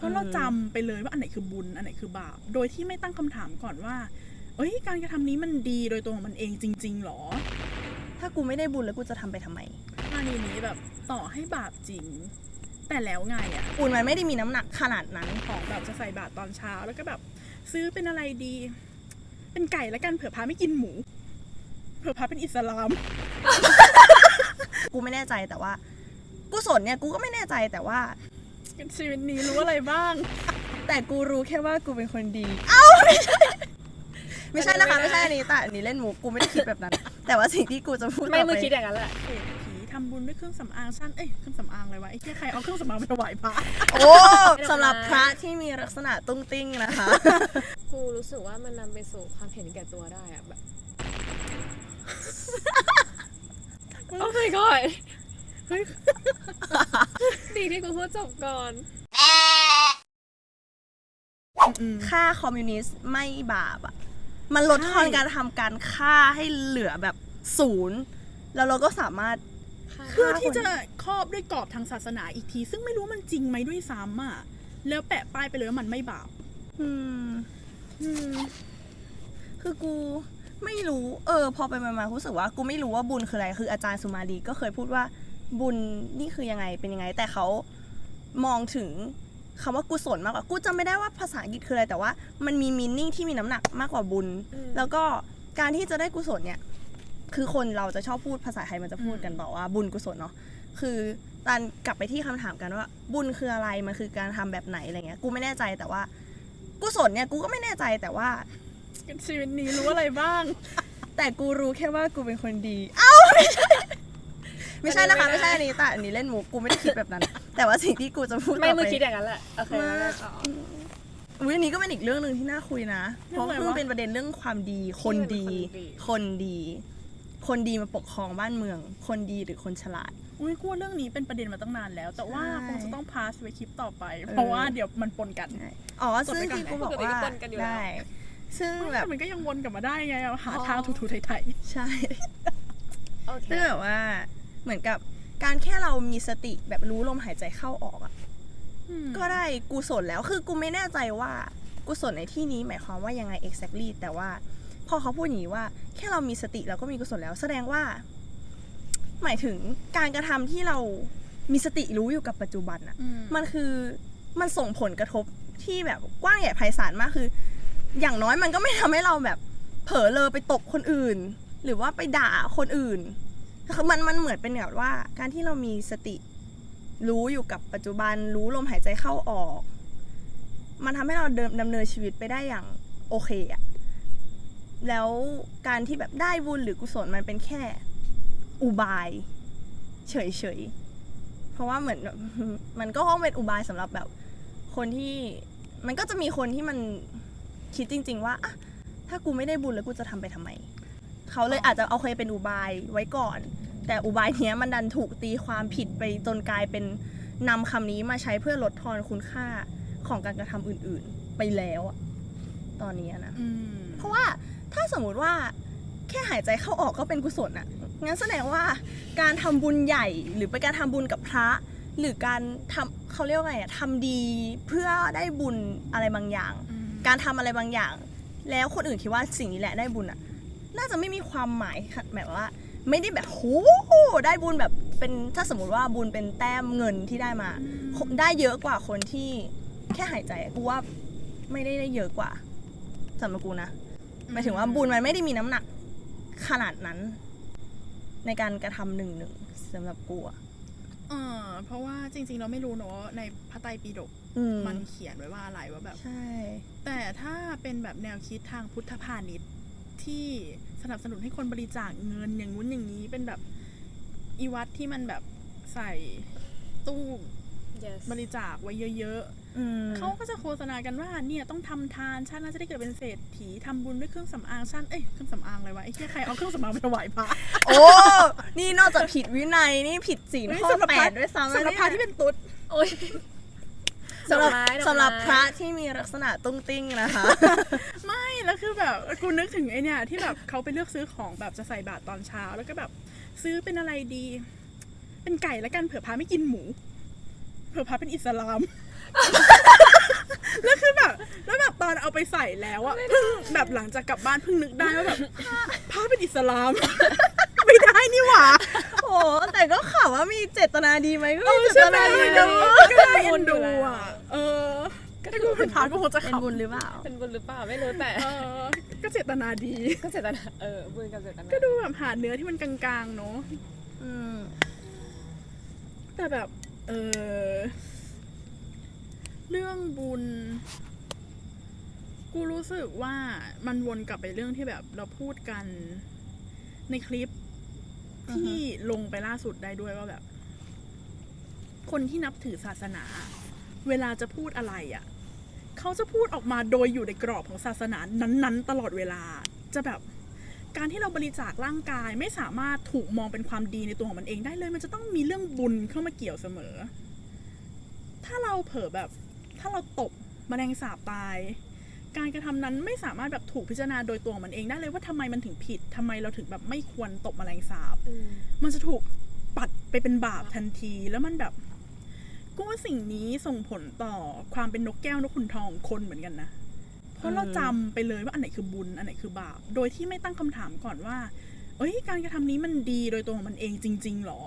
เพราะเราจำไปเลยว่าอันไหนคือบุญอันไหนคือบาป โดยที่ไม่ตั้งคำถามก่อนว่า เอ้ยการกระทำนี้มันดีโดยตัวของมันเองจริง ๆหรอ ถ้ากูไม่ได้บุญแล้วกูจะทำไปทำไมกรณีนี้แบบต่อให้บาปจริง แต่แล้วไงอะบุญมันไม่ได้มีน้ำหนักขนาดนั้นของแบบจะใส่บาตรตอนเช้าแล้วก็แบบ ซื้อเป็นอะไรดี เป็นไก่แล้วกันเผื่อพาไม่กินหมู เผื่อพาเป็นอิสลาม กูไม่แน่ใจแต่ว่ากุศลเนี่ยกูก็ไม่แน่ใจแต่ว่า ชีวิตนี้รู้อะไรบ้าง แต่กูรู้แค่ว่ากูเป็นคนดีเอ้าไม่ใช่ไม่ใช่นะคะ ไม่ใช่อันนี้แต่อันนี้เล่นหมูกูไม่ได้คิดแบบนั้น แต่ว่าสิ่งที่กูจะพูดไม่ต่อมึงไปคิดอย่างนั้นแหละ เศรษฐีทำบุญด้วยเครื่องสำอางสั้นเอ้ยเครื่องสำอางอะไรวะไอ้แค่ใครเอาเครื่องสำอางไปถวายพระ โอ้สำหรับพระที่มีลักษณะตุ้งติ้งนะคะ กูรู้สึกว่ามันนำไปสู่ความเห็นแก่ตัวได้อะแบบ โอ้ my god เฮ้ยดีที่กูพูดจบก่อนอืมฆ่าคอมมิวนิสต์ไม่บาปอะ มันลดทอนใช่การทำการฆ่าให้เหลือแบบศูนย์แล้วเราก็สามารถ เพื่อที่จะครอบด้วยกรอบทางศาสนาอีกที ซึ่งไม่รู้มันจริงไหมด้วยซ้ำอะ แล้วแปะป้ายไปเลยว่ามันไม่บาป อืมอืมคือกูไม่รู้ เออ พอไปมาๆรู้สึกว่ากูไม่รู้ว่าบุญคืออะไร คืออาจารย์สุมาลีก็เคยพูดว่า บุญนี่คือยังไงเป็นยังไง แต่เขามองถึงคำว่ากุศลมากกว่ากูจำไม่ได้ว่าภาษาอังกฤษคืออะไรแต่ว่ามันมีมินนิ่งที่มีน้ำหนักมากกว่าบุญอืมแล้วก็การที่จะได้กุศลเนี่ย คือคนเราจะชอบพูดภาษาไทยมันจะพูดกันต่อว่าบุญกุศลเนาะคือตอนกลับไปที่คำถามกันว่า บุญคืออะไรมันคือการทำแบบไหนอะไรเงี้ยกูไม่แน่ใจแต่ว่ากุศลเนี่ยกูก็ไม่แน่ใจแต่ว่าชีวิตนี้รู้อะไรบ้าง แต่กูรู้แค่ว่ากูเป็นคนดี เอ้าไม่ใช่ ไม่ใช่นะคะ ไม่ไม่ได้ใช่อันนี้แต่อันนี้เล่นหมูกูไม่ได้คิดแบบนั้น แต่ว่าสิ่งที่กูจะพูดไม่ต่อมึงไปคิดอย่างนั้นแหละโอเคแล้วกันต่ออุ้ยอันนี้ก็เป็นอีกเรื่องหนึ่งที่น่าคุยนะ เพเรื่องราะอะไรเพิ่งวะเป็นประเด็นเรื่องความดี คนดี คนดี คนดีมาปกครองบ้านเมือง คนดีหรือคนฉลาด อุ้ยกูว่าเรื่องนี้เป็นประเด็นมาตั้งนานแล้ว แต่ว่าใช่คงจะต้องพาสไปคลิปต่อไป เพราะว่าเดี๋ยวมันปนกัน อ๋อกดซึ่งไว้ก่อนที่กูไหมบอกปกติว่าก็ปนกันอยู่แล้ว ได้ ซึ่งไม่แบบแต่มันก็ยังวนกลับมาได้ไงอะหาอ๋อทางถูๆไทยใช่ โอเคซึ่งแบบว่า เหมือนกับการแค่เรามีสติแบบรู้ลมหายใจเข้าออกอะๆอืมก็ได้กุศลแล้วคือกูไม่แน่ใจว่ากุศลในที่นี้หมายความว่ายังไง exactly แต่ว่าพอเขาพูดอย่างนี้ว่าแค่เรามีสติเราก็มีกุศลแล้ว แสดงว่า หมายถึงการกระทำที่เรามีสติรู้อยู่กับปัจจุบันอะอืมมันคือมันส่งผลกระทบที่แบบกว้างใหญ่ไพศาลมากคือ อย่างน้อยมันก็ไม่ทำให้เราแบบ เผลอเลอไปตบคนอื่น หรือว่าไปด่าคนอื่น คือมันมันเหมือนเป็นแบบว่า การที่เรามีสติรู้อยู่กับปัจจุบันรู้ลมหายใจเข้าออก มันทำให้เราเดินดำเนินชีวิตไปได้อย่างโอเคอะแล้วการที่แบบได้บุญหรือกุศลมันเป็นแค่ อุบาย เฉยๆ เพราะว่าเหมือนมันก็คงเป็นอุบายสำหรับแบบ คนที่มันก็จะมีคนที่มันคิดจริง ๆ ว่าอะถ้ากูไม่ได้บุญแล้วกูจะทำไปทำไม เขาเลยอาจจะเอาเคยเป็นอุบายไว้ก่อน แต่อุบายเนี้ยมันดันถูกตีความผิดไปจนกลายเป็นนำคำนี้มาใช้เพื่อลดทอนคุณค่าของการกระทำอื่นๆ ไปแล้วอะตอนนี้อะนะอืมเพราะว่าถ้าสมมุติว่าแค่หายใจเข้าออกก็เป็นกุศลอะงั้นแสดงว่าการทำบุญใหญ่หรือเป็นการทำบุญกับพระหรือการทำเขาเรียกว่าไงอะทำดีเพื่อได้บุญอะไรบางอย่างอืมการทำอะไรบางอย่าง แล้วคนอื่นคิดว่าสิ่งนี้แหละได้บุญอะ น่าจะไม่มีความหมายค่ะแบบว่า ไม่ได้แบบโหได้บุญแบบเป็นถ้าสมมติว่าบุญเป็นแต้มเงินที่ได้มาได้เยอะกว่าคนที่แค่หายใจอะกูว่าไม่ได้ได้เยอะกว่าสำหรับกูนะหมายถึงว่าบุญมันไม่ได้มีน้ำหนักขนาดนั้น ในการกระทำหนึ่งหนึ่งสำหรับกูอะเออเพราะว่าจริง ๆ เราไม่รู้เนอะว่าในพระไตรปิฎกอืมมันเขียนไว้ว่าอะไรว่าแบบ ใช่ แต่ถ้าเป็นแบบแนวคิดทางพุทธพาณิชย์ที่ สนับสนุนให้คนบริจาคเงินอย่างงู้นอย่างนี้เป็นแบบอีวัดที่มันแบบใส่ตู้ yes บริจาคไว้เยอะอืมๆเขาก็จะโฆษณากันว่าเนี่ยต้องทำทานชาติหน่าจะได้เกิดเป็นเศรษฐีทำบุญด้วยเครื่องสำอางชาติเอ้ยเครื่องสำอางอะไรวะไอ้แค่ใครเอาเครื่องสำอางไปถวายพระโอ้นี่นอกจากผิดวินัยนี่ผิดศีลเฮ้ยข้อสำหรับแปพระดด้วยซ้ำสำหรับพระที่เป็นตุ๊ดโอ้ย สำหรับดอกไม้ดอกไม้ สำหรับพระที่มีลักษณะตุ้งติ้งนะคะ ไม่แล้วคือแบบกูนึกถึงไอเนี่ยที่แบบเขาไปเลือกซื้อของแบบจะใส่บาตรตอนเช้า แล้วก็แบบซื้อเป็นอะไรดี เป็นไก่แล้วกันเผื่อพาไม่กินหมู เผื่อพาเป็นอิสลามใส่แล้วอะเพิ่งแบบหลังจากกลับบ้านเพิ่งนึกได้ว่าแบบผ้าเป็นอิสลาม ไม่ได้นี่หว่าโอ้ แต่ก็ข่าวว่ามีเจตนาดีไหมก็มีเจใช่ตไหมนาดีก็นะก็ได้เอ็นดูอะ เออ ก็ถ้ากูเป็นพระก็คงจะเป็นขับบุญหรือเปล่า เป็นบุญหรือเปล่าไม่รู้แต่ เออ ก็เจตนาดี ก็เจตนาเออบุญกับเจตนาก็ดูแบบหาเนื้อที่มันกลางๆเนาะอืม แต่แบบ เออ เรื่องบุญ กูรู้สึกว่ามันวนกลับไปเรื่องที่แบบเราพูดกันในคลิป ที่ลงไปล่าสุดได้ด้วยว่าแบบ คนที่นับถือศาสนา เวลาจะพูดอะไรอะ่ะเขาจะพูดออกมาโดยอยู่ในกรอบของศาสนานั้น ๆ ตลอดเวลาจะแบบการที่เราบริจาคร่างกายไม่สามารถถูกมองเป็นความดีในตัวของมันเองได้เลย มันจะต้องมีเรื่องบุญเข้ามาเกี่ยวเสมอ ถ้าเราเผลอแบบ ถ้าเราตบแมลงสาบตาย การกระทำนั้นไม่สามารถแบบถูกพิจารณาโดยตัวของมันเองได้เลยว่าทำไมมันถึงผิดทำไมเราถึงแบบไม่ควรตบแมลงสาบอืมมันจะถูกปัดไปเป็นบาปทันที แล้วมันแบบกูว่าสิ่งนี้ส่งผลต่อความเป็นนกแก้วนกขุนทองของคนเหมือนกันนะเพราะเราจำไปเลยว่าอันไหนคือบุญอันไหนคือบาป โดยที่ไม่ตั้งคำถามก่อนว่า เอ้ย การกระทำนี้มันดีโดยตัวของมันเองจริง ๆหรอ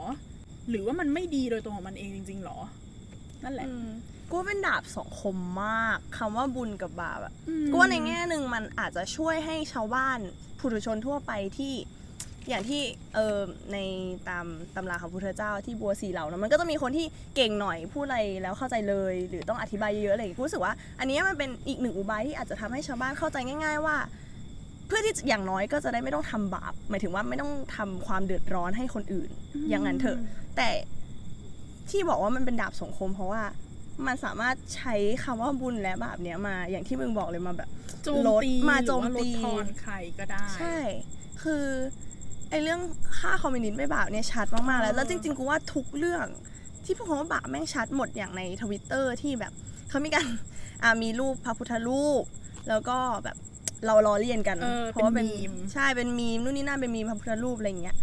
หรือว่ามันไม่ดีโดยตัวของมันเองจริง ๆหรอ นั่นแหละอืม กูว่าเป็นดาบสองคมมากคำว่าบุญกับบาปอะอืมกูว่าในแง่หนึ่งมันอาจจะช่วยให้ชาวบ้านผู้ถุชนทั่วไปที่อย่างที่เออในตามตำราของพุทธเจ้าที่บัวสีเหล่านะมันก็จะมีคนที่เก่งหน่อยพูดอะไรแล้วเข้าใจเลย หรือต้องอธิบายเยอะๆอะไรอย่างเงี้ยกูรู้สึกว่า อันเนี้ยมันเป็นอีกหนึ่งอุบายที่อาจจะทำให้ชาวบ้านเข้าใจง่าย ๆ ว่า เพื่อที่จะอย่างน้อยก็จะได้ไม่ต้องทำบาปหมายถึงว่าไม่ต้องทำความเดือดร้อนให้คนอื่น อย่างนั้นเถอะ แต่ที่บอกว่ามันเป็นดาบสองคมเพราะว่า มันสามารถใช้คำว่าบุญและบาปเนี้ยมา อย่างที่มึงบอกเลยมาแบบโจมตีลดมาโจมหรือว่าลตีดทอนใครก็ได้ ใช่ คือไอ้เรื่องค่าคอมมิวนิสต์ไม่บาปเนี่ยชัดมากๆแล้วแล้วจริงๆกูว่าทุกเรื่องที่พูดคำว่าบาปแม่งชัดหมดอย่างในทวิตเตอร์ที่แบบเขามีการอ่ามีรูปพระพุทธรูป แล้วก็แบบเราล้อเลียนกันเออเพราะว่าเป็นเป็นมีมใช่เป็นมีมนู่นนี่นั่นเป็นมีมพระพุทธรูปอะไรอย่างเงี้ย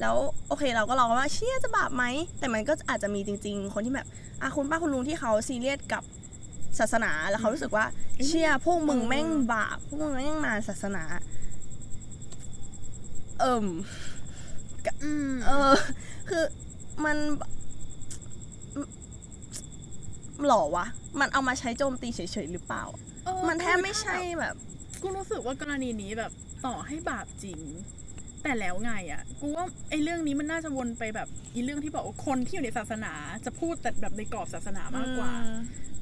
แล้วโอเคเราก็ลองว่าเชี่ยจะบาปไหม แต่มันก็อาจจะมีจริง ๆ คนที่แบบอะคุณป้าคุณลุงที่เขาซีเรียสกับศาสนาแล้วเขารู้สึกว่าเชี่ยพวกมึงแม่งบาปพวกมึงแม่งมาศาสนา เอิ่มอืมเออ คือมันหรอวะ มันเอามาใช้โจมตีเฉยๆหรือเปล่าเออมันแทบไม่ใช่แบบ กูรู้สึกว่ากรณีนี้แบบต่อให้บาปจริง แต่แล้วไงอะ่ะ กูว่าไอ้เรื่องนี้มันน่าจะวนไปแบบอีเรื่องที่บอกว่าคนที่อยู่ในศาสนา จะพูดแต่แบบในกรอบศาสนามากกว่า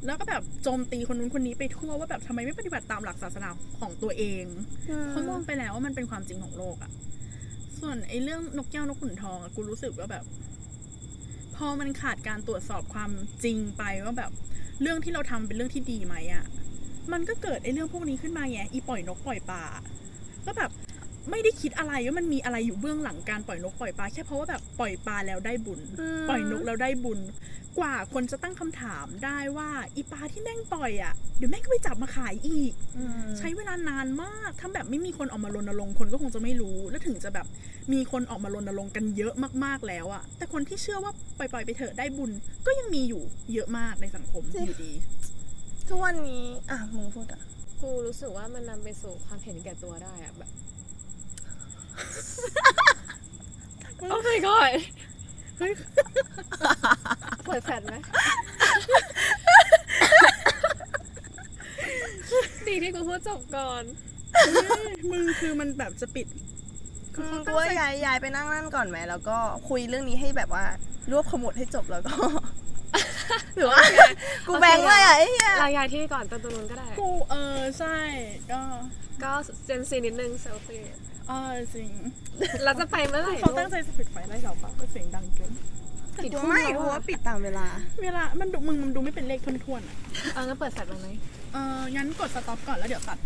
แล้วก็แบบโจมตีคนนู้นคนนี้ไปทั่วว่าแบบทำไมไม่ปฏิบัติตามหลักศาสนาของตัวเองอืมเพราะมองไปแล้วว่ามันเป็นความจริงของโลกอะส่วนไอ้เรื่องนกแก้วนกขุนทองอะกูรู้สึกว่าแบบ พอมันขาดการตรวจสอบความจริงไปว่าแบบ เรื่องที่เราทำเป็นเรื่องที่ดีไหมอะมันก็เกิดไอ้เรื่องพวกนี้ขึ้นมาไงอีปล่อยนกปล่อยปลาก็แบบ ไม่ได้คิดอะไรว่ามันมีอะไรอยู่เบื้องหลังการปล่อยนกปล่อยปลาแค่เพราะว่าแบบปล่อยปลาแล้วได้บุญมปล่อยนกแล้วได้บุญ กว่าคนจะตั้งคำถามได้ว่าอีปลาที่แม่งปล่อยอะ่ะเดี๋ยวแม่งก็ไปจับมาขายอีกอืมใช้เวลานานมากถ้าแบบไม่มีคนออกมารณรงค์คนก็คงจะไม่รู้ แล้วถึงจะแบบมีคนออกมารณรงค์กันเยอะมากๆแล้วอะแต่คนที่เชื่อว่าปล่อยๆไปเถอะได้บุญ ก็ยังมีอยู่เยอะมากในสังคมอยู่ดีทุกวันนี้อะมึงพูดอะกูรู้สึกว่ามันนำไปสู่ความเห็นแก่ตัวได้อะแบบ โอ้ my god เฮ้ยเปิดแฟลชไหมดีที่กูพูดจบก่อน มึงคือมันแบบจะปิดคืออืเขามตั้กูงว่าใจย้ายย้ายไปนั่งนั่นก่อนไหมแล้วก็คุยเรื่องนี้ให้แบบว่ารวบขมวดให้จบแล้วก็ หรือว่า กูแบงค์เลยอะไอ้เหี้ยรายงานที่ก่อนตอนตรงนู้นก็ได้ กูเออใช่ก็ก็เจนซีนิดนึงเซลฟี่เออจริงเราจะไปเมื่อไหร่เขาตั้งใจจะปิดไฟไล่เราปะเพราะเสียงดังเกินกี่ทุ่มไม่แล้วกูอะว่าปิดตามเวลา เวลา มันดูมึงมันดูไม่เป็นเลขทวนๆอะเอองั้นเปิดแฟลชลงไหมเอองั้นกดสต็อปก่อนแล้วเดี๋ยวตัด